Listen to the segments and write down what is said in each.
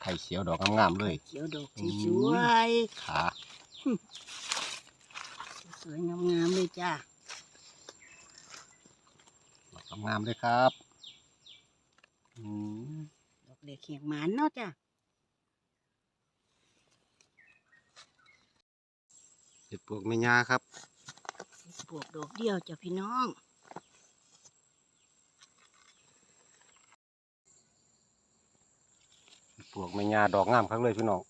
ไข่เขียวดอกงามๆเลยเขียวดอกอืมสวยขาๆสวยๆงามๆเลยจ้าดอกงามๆเลยครับอืมดอกเล็กเขียงหมานเนาะจ้าเห็ดปวกแม่ยาครับปลูกดอกเดียวจ้ะพี่น้อง ปลวกไม่ยาดอกงามครับเลยพี่น้อง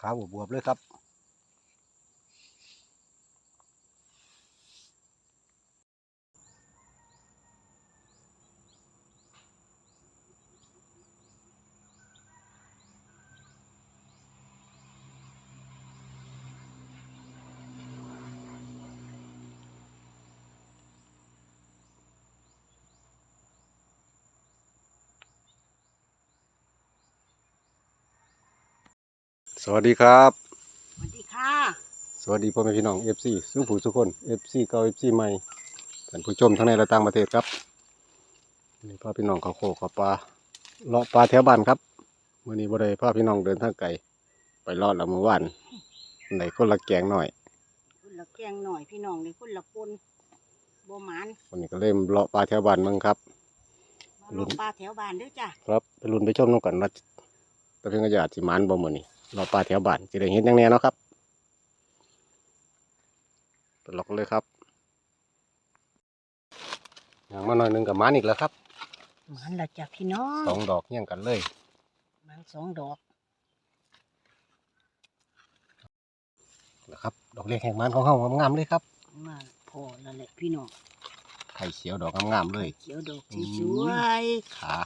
ขาบวบๆเลยครับ สวัสดีครับ สวัสดีค่ะ สวัสดีพ่อแม่พี่น้อง FC สุผู้ทุกคน FC เก่า FC ใหม่ท่านผู้ชมทั้งในและต่างประเทศครับนี่พ่อพี่น้องเขาโคกเขาปลาเลาะปลาแถวบ้านครับมื้อนี้บ่ได้พ่อพี่น้องเดินทางไกลไปเลาะละมื้อวานไหนคนละแกงหน่อยคุณละแกงหน่อยพี่น้องเลยคุณละปนโบหมานวันนี้ก็เริ่มเลาะปลาแถวบ้านมึงครับมาลงปลาแถวบ้านเด้วยจ้ะครับไปลุ้นไปชมน้องกันว่าตะเพียงกระยาดสิหมานบ่มื้อนี้ เลาะปลาแถวบ้านสิได้เห็นจังแน่เนาะครับไปเลาะกันเลยครับอย่างมาหน่อยหนึงกับหมานอีกแล้วครับหมานละจ้ะพี่น้องสองดอกเฮี้ยงกันเลยหมานสองดอกนะครับ ดอกเล็กแห่งมันของเขางามๆเลยครับมาพอแล้วแหละพี่น้องไข่เขียวดอกงามๆเลยเขียวดอกอืมสวยขา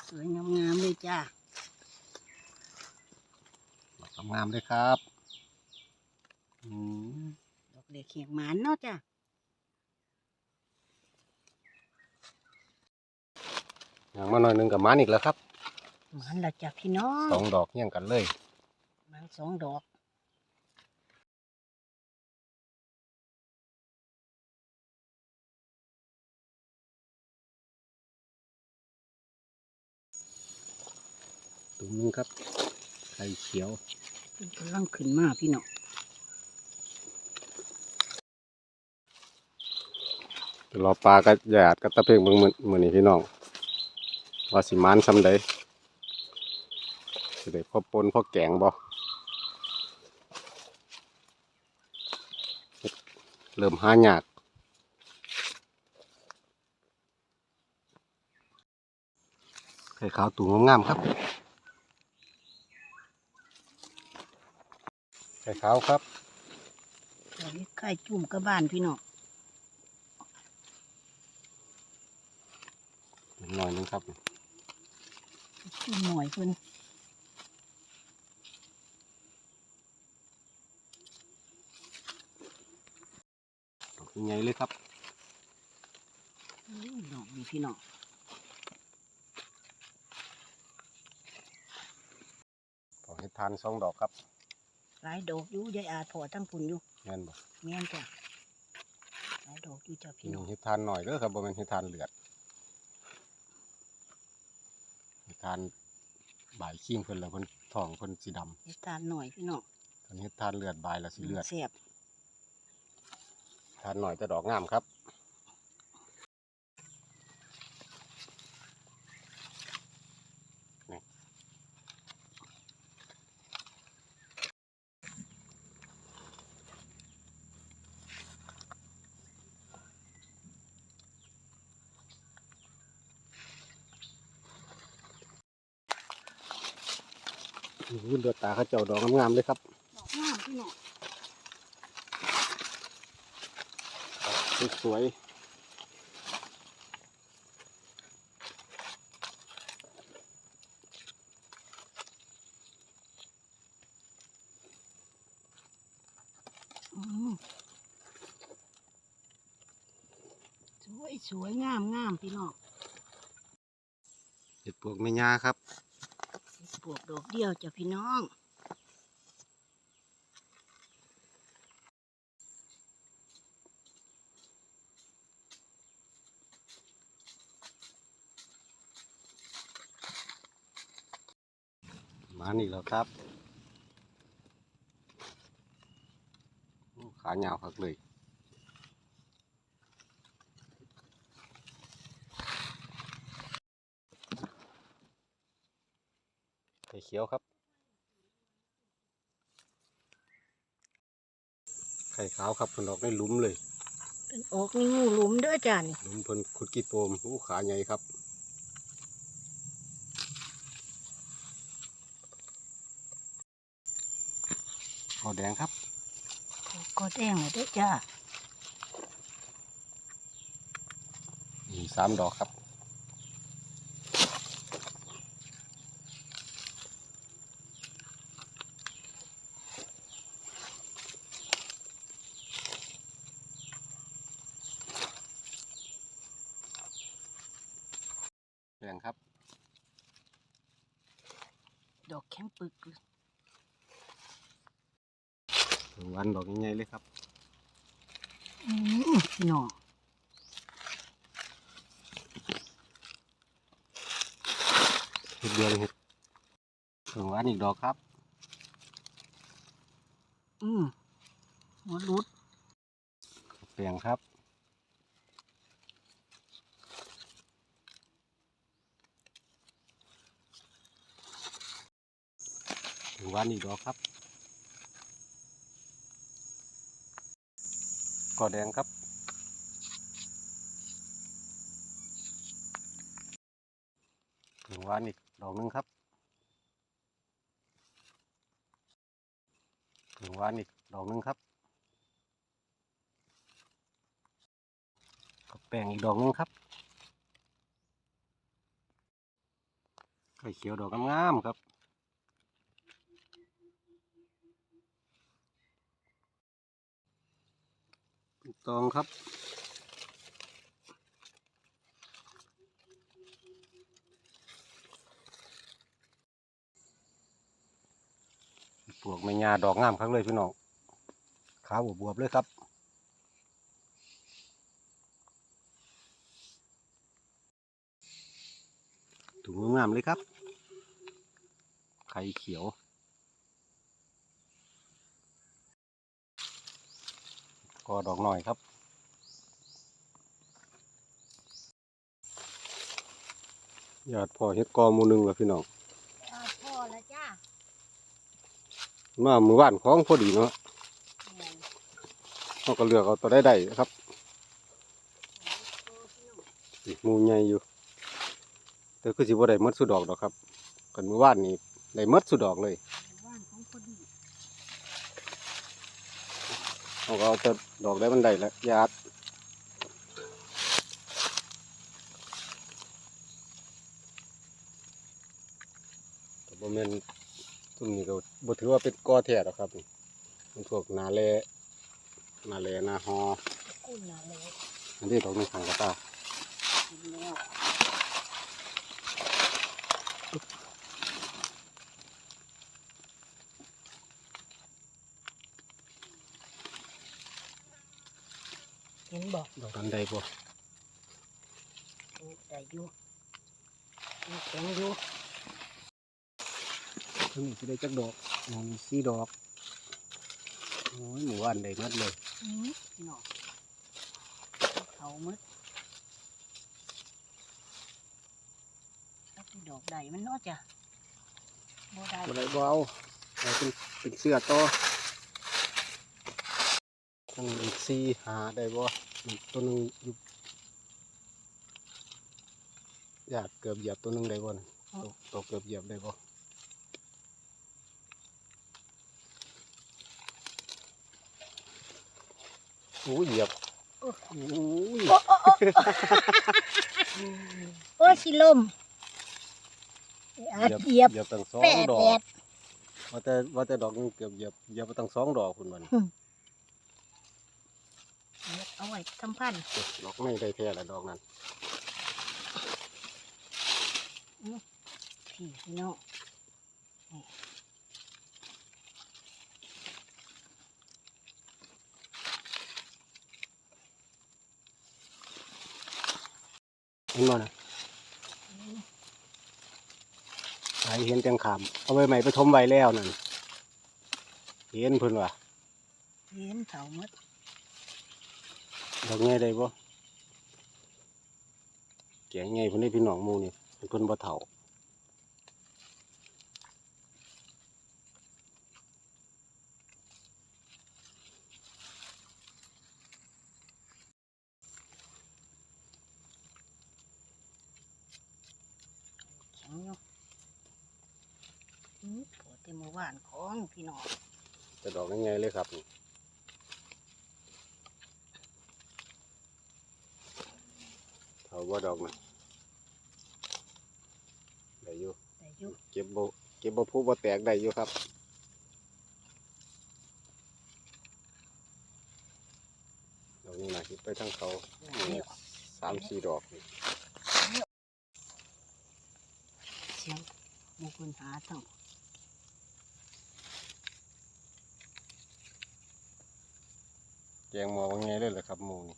ๆสวยๆงามๆเลยจ้าดอก งามๆเลยครับอืมดอกเล็กเขียงหมานเนาะจ้ะอย่างมาหน่อยหนึงกับหมานอีกแล้วครับหมานละจ้ะพี่น้องสองดอกเฮี้ยงกันเลยหมานสองดอกตุ้มนึงครับไข่เขียวมัน กำลังขึ้นมาพี่น้องรอปลากระยาดกระตะเพียงเบิ่งมื้อมื้อนี้พี่น้องว่าสิมานซ้ำใดสิได้พอปนพอแกงบ่เริ่มหาหยากไข่ขาวตูงงามครับ ข่ขาวครับดอกนี้ไข่จุ่มกับบ้านพี่น้องหน่อยหนึงครับจุ่มหน่อยเพิ่นดอกใหญ่ๆเลยครับอู้ดอกนี่พี่น้องขอให้ทานสองดอกครับ หลายดอกอยู่ยายอาพอทั้งปุ่นอยู่แม่นบ่แม่นจ้ะหลายดอกอยู่จ้ะพี่น้องเฮ็ดทานหน่อยเด้อครับบ่แม่นเฮ็ดทานเลือดเฮ็ดทานบ่ายขี้งเพิ่นแล้วเพิ่นท้องเพิ่นสีดำเฮ็ดทานหน่อยพี่น้องตอนเฮ็ดทานเลือดบ่ายแล้วสิเลือดแซ่บทานหน่อยแต่ดอกงามครับ รุ่นเดือดตาเขาเจ้าดอกงามๆเลยครับดอกงามพี่น้องสวยอืมสวยสวยงามงามพี่น้องๆเห็ดปวกแม่ยาครับ ปลูกดอกเดียวจ้ะพี่น้องมานี่แล้วครับ ขาเหยาวคักเลย ข่เขียวครับ ไข่ขาวครับเพิ่นออกในหลุมเลยเป็นออกนี่งูหลุมเด้อจ้านี่หลุมเพิ่นขุดกีโปมโอ้ขาใหญ่ครับกอแดงครับ ก็แดงเลยเด้อจ้า มีสามดอกครับ แดงครับ ดอกแข็งปึกเลย วันดอกใหญ่ๆเลยครับ อืม พี่น้องเห็ดเดียวเลยเห็ดถึงวันอีกดอกครับ อืมหัวรุดแปลงครับถึงวันอีกดอกครับ กอแดงครับถึงวันอีกดอกหนึงครับถึงวันอีกดอกหนึงครับก็แปลงอีกดอกหนึงครับไข่เขียวดอกงามๆครับ ตองครับ ปลวกไม่ยาดอกงามครับเลยพี่น้องขาวบวบเลยครับถุงงามเลยครับ ไข่เขียว ก็ดอกหน่อยครับ ยอดพอเฮ็ดกอหมูหนึงแล้วพี่น้องพ่อแล้วจ้ามามือว่านของพอดีเนาะเราก็เลือกเอาตัวได้ได้ครับนี่หมูใหญ่อยู่แต่คือสิบ่ได้หมดสุดดอกดอกครับกันมือว่านนี่ได้หมดสุดดอกเลย ว่านของพอดี เราก็เอาแต่ดอกได้มันได้แล้วยาดแต่บ่แม่นซุ่มนี้ก็บ่ถือว่าเป็นกอแท้หรอกครับนี่มันพวกนาแลนาแลนาฮอกุ้นน่ะเลยอันนี้ดอกหนึงข้างกระตา เห็นแล้ว เห็น บอกดอกนั้นได้บ่ได้อยู่มีแข็งอยู่ทั้งนี้สิได้จักดอกมองสี่ดอกโอ้ยหมู่บ้านได้หมดเลยอืมพี่น้องเขาหมดแล้วที่ดอกใดมันเนาะจ้ะบ่ได้บ่ได้บ่เอาเอาเป็นเป็นเสื้อต่อทั้งอีกสี่หาได้บ่นี่ ตัวหนึงอยู่อยากเกือบเหยียบตัวหนึงได้บ่น่ะตัวตัวเกือบเหยียบได้บ่โอ้ยเหยียบโอ้ยโอ้ยสิลมอาจเหยียบเหยียบตั้งสองแปดดอแดกดว่าแต่ว่าแต่ดอกหนึงเกือบเหยียบเหยียบไปตั้งสองดอกคุณมัน เหยียบเอาไว้ทำพันธุ์ดอกไม่ได้แท้ละดอกนั้นพี่พี่น้องนี่เห็นบ่นะไอเห็นจังขามเอาไว้ใหม่ไปทมไว้แล้วนั่น เห็นเพิ่นว่าเห็นเถาหมด ดอกไงได้บ่แกงไงเพิ่นได้พี่น้องหมู่นี่เพิ่นบ่เฒ่าแข็งอยู่อืมโผล่เต็มเมื่อวานของพี่น้องแต่ดอกไงเลยครับนี่เฒ่า บ่ดอกน่ะได้อยู่แต่อยุเก็บบ่เก็บบ่พุบ่แตกได้อยู่ครับดอกนี้นะคิดไปทางเขาเนี่ยสามสี่ดอกนี่เสียงหมูคนหาทั้งแกงหมอว่าไงเลยเหรอครับหมูนี่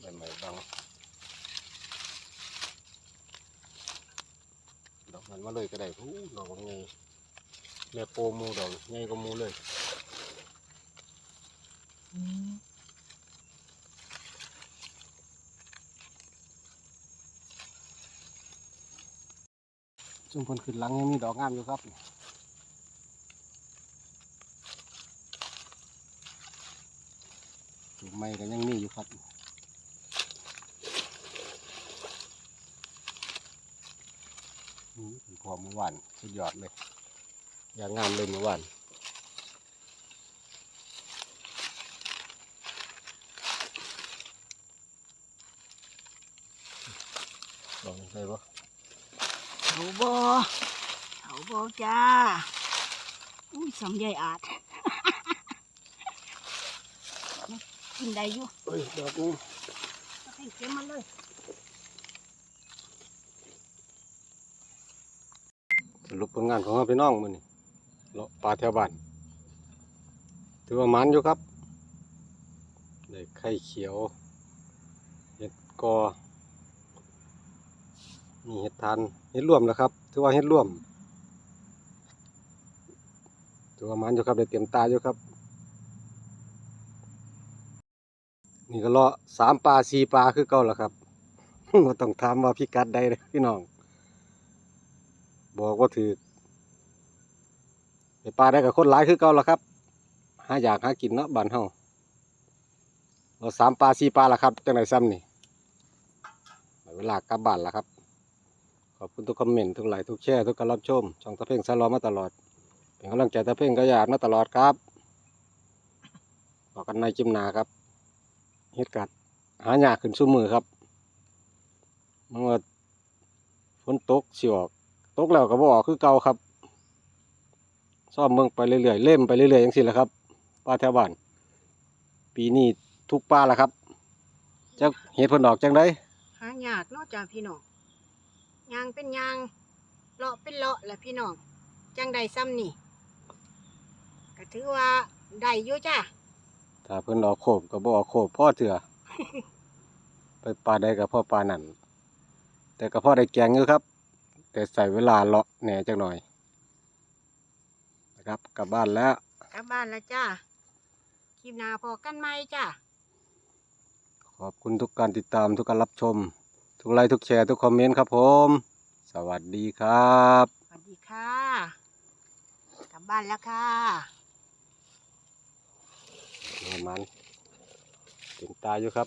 ใบไม้บังดอกนั้น มาเลยก็ได้ผู้ดอกว่าไงแม่โปหมูดอกไงก็มูเลยจุ่มพนขึ้นหลังยังมีดอกงามอยู่ครับจุ่มไม้ก็ยังมีอยู่ครับอืมเป็น พอเมื่อวานสุดยอดเลย อย่างงามเลยเมื่อวานลองได้ปะเถาบ่เถาบ่จ้า อุ้ยสำใหญ่อาดกินได้อยู่เฮ้ยดอกนี้เอาให้เก็บมาเลย สรุปผลงานของเราพี่น้องมือนี่เลาะปลาแถวบ้านถือว่ามันอยู่ครับได้ไข่เขียวเห็ดกอมีเห็ดทานเห็ดร่วมนะครับถือว่าเห็ดร่วมถือว่ามันอยู่ครับได้เตรียมตาอยู่ครับ นี่ก็เลาะสามปลาสี่ปลาคือเก่าแล้วครับต้องถามว่าพิกัดใดเลยพี่น้อง บอกว่าถือไปปลาได้กับคนหลายคือเก่าแล้วครับหาอยากหากินเนาะบ้านเฮาเราสามปลาสี่ปลาแล้วครับจังไหนซ้ำนี่เวลากลับบ้านแล้วครับ ขอบคุณทุกคอมเมนต์ทุกไลค์ทุกแชร์ทุกการรับชมช่องตะเพ่งสารอมาตลอด เป็นกำลังใจตะเพ่งก็อยากมาตลอดครับบอกกันในจิมนาครับเฮ็ดกัดหาหยากขึ้นสู้มือครับมันว่าฝนตกสิออก กแล้วก็บออกคือเก่าครับซ่อมเมืองไปเรื่อยๆเล่มไปเรื่อยๆอย่างสิแหละครับป้าแถวบ้านปีนี้ทุกป้าละครับจะเห็ดเพิ่นดอกจังได้หายากเนาะจ้าพี่น้องยางเป็นยางเลาะเป็นเลาะแหละพี่น้องจังใดซ้ำนี่ก็ถือว่าได้อยู่จ้าถ้าเพิ่นออกโคบก็บ่ออกโคบพ่อเถื่อ ไปปลาใดกับพ่อปลานั่นแต่ก็พ่อได้แกงอยู่ครับ แต่ใส่เวลาเลาะแหน่จังหน่อย นะครับ กลับบ้านแล้วกลับบ้านแล้วจ้าคลิปหน้าพอกันไหมจ้าขอบคุณทุกการติดตามทุกการรับชม ทุกไลค์ทุกแชร์ทุกคอมเมนต์ครับผม สวัสดีครับสวัสดีค่ะกลับบ้านแล้วค่ะนี่มันเต็มตาอยู่ครับ